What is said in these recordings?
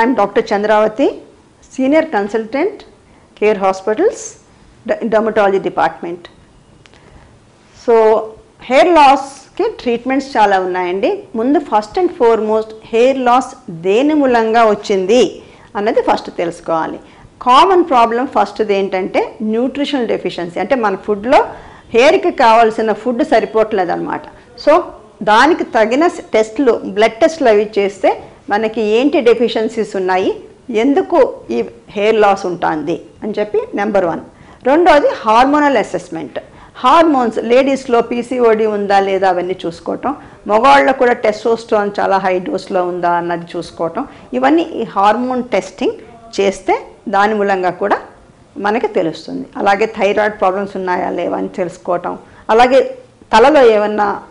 I'm doctor Chandravathi senior consultant care hospitals dermatology department so hair లాస్కి treatments చాలా ఉన్నాయండి. ముందు first and foremost hair loss దేని మూలంగా వచ్చింది అన్నది ఫస్ట్ తెలుసుకోవాలి. కామన్ ప్రాబ్లం ఫస్ట్ది ఏంటంటే న్యూట్రిషనల్ డెఫిషియన్సీ అంటే మన ఫుడ్లో హెయిర్కి కావాల్సిన ఫుడ్ సరిపోవట్లేదు అనమాట సో దానికి తగిన టెస్ట్లు బ్లడ్ టెస్ట్లు అవి చేస్తే మనకి ఏంటి డెఫిషియన్సీస్ ఉన్నాయి? ఎందుకు ఈ హెయిర్ లాస్ ఉంటుంది? అని చెప్పి నెంబర్ వన్ రెండోది హార్మోనల్ అసెస్మెంట్ హార్మోన్స్ లేడీస్లో పీసీఓడి ఉందా లేదా అవన్నీ చూసుకోవటం. మగవాళ్ళలో కూడా టెస్టోస్టోన్ చాలా హై డోస్లో ఉందా అన్నది చూసుకోవటం. ఇవన్నీ ఈ హార్మోన్ టెస్టింగ్ చేస్తే దాని మూలంగా కూడా మనకి తెలుస్తుంది. అలాగే థైరాయిడ్ ప్రాబ్లమ్స్ ఉన్నాయా లేవా అని తెలుసుకోవటం. అలాగే తలలో ఏమన్నా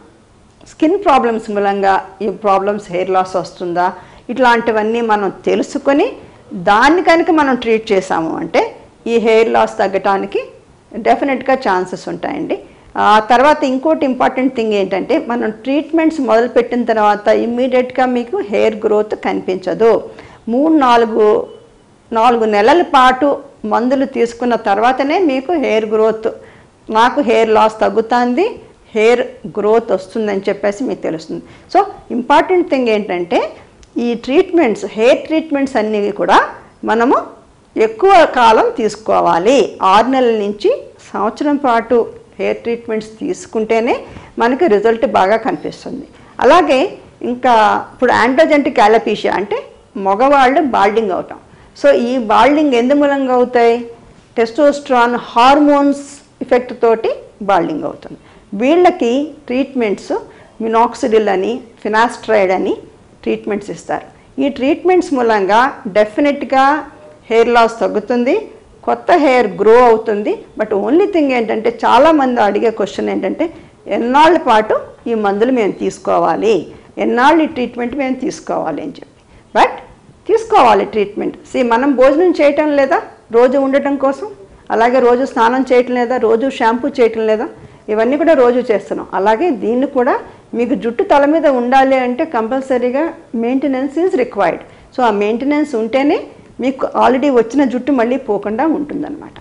స్కిన్ ప్రాబ్లమ్స్ మూలంగా ఈ ప్రాబ్లమ్స్ హెయిర్ లాస్ వస్తుందా? ఇట్లాంటివన్నీ మనం తెలుసుకొని దాన్ని కనుక మనం ట్రీట్ చేసాము అంటే ఈ హెయిర్ లాస్ తగ్గటానికి డెఫినెట్గా ఛాన్సెస్ ఉంటాయండి. ఆ తర్వాత ఇంకోటి ఇంపార్టెంట్ థింగ్ ఏంటంటే మనం ట్రీట్మెంట్స్ మొదలుపెట్టిన తర్వాత ఇమ్మీడియట్గా మీకు హెయిర్ గ్రోత్ కనిపించదు. మూడు నాలుగు నాలుగు నెలల పాటు మందులు తీసుకున్న తర్వాతనే మీకు హెయిర్ గ్రోత్ నాకు హెయిర్ లాస్ తగ్గుతుంది హెయిర్ గ్రోత్ వస్తుందని చెప్పేసి మీకు తెలుస్తుంది. సో ఇంపార్టెంట్ థింగ్ ఏంటంటే ఈ ట్రీట్మెంట్స్ హెయిర్ ట్రీట్మెంట్స్ అన్నీ కూడా మనము ఎక్కువ కాలం తీసుకోవాలి. ఆరు నెలల నుంచి సంవత్సరం పాటు హెయిర్ ట్రీట్మెంట్స్ తీసుకుంటేనే మనకి రిజల్ట్ బాగా కనిపిస్తుంది. అలాగే ఇంకా ఇప్పుడు ఆండ్రోజెంటిక్ అలపీషియా అంటే మగవాళ్ళు బాల్డింగ్ అవటం. సో ఈ బాల్డింగ్ ఎందు మూలంగా అవుతాయి? టెస్టోస్ట్రాన్ హార్మోన్స్ ఎఫెక్ట్ తోటి బాల్డింగ్ అవుతుంది. వీళ్ళకి ట్రీట్మెంట్స్ మినాక్సిడిల్ అని ఫినాస్ట్రైడ్ అని ట్రీట్మెంట్స్ ఇస్తారు. ఈ ట్రీట్మెంట్స్ మూలంగా డెఫినెట్గా హెయిర్ లాస్ తగ్గుతుంది కొత్త హెయిర్ గ్రో అవుతుంది బట్ ఓన్లీ థింగ్ ఏంటంటే చాలామంది అడిగే క్వశ్చన్ ఏంటంటే ఎన్నాళ్ళ పాటు ఈ మందులు మేము తీసుకోవాలి? ఎన్నాళ్ళు ఈ ట్రీట్మెంట్ మేము తీసుకోవాలి అని చెప్పి. బట్ తీసుకోవాలి ట్రీట్మెంట్ సి మనం భోజనం చేయటం లేదా? రోజు ఉండటం కోసం? అలాగే రోజు స్నానం చేయటం లేదా? రోజు షాంపూ చేయటం లేదా? ఇవన్నీ కూడా రోజు చేస్తున్నాం. అలాగే దీన్ని కూడా మీకు జుట్టు తల మీద ఉండాలి అంటే కంపల్సరీగా మెయింటెనెన్స్ ఈజ్ రిక్వైర్డ్ సో ఆ మెయింటెనెన్స్ ఉంటేనే మీకు ఆల్రెడీ వచ్చిన జుట్టు మళ్ళీ పోకుండా ఉంటుందన్నమాట.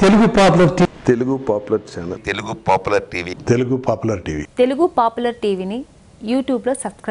Telugu popular T- Telugu popular channel. Telugu popular TV. Telugu popular TV. Telugu popular టీవీని యూట్యూబ్లో సబ్స్క్రైబ్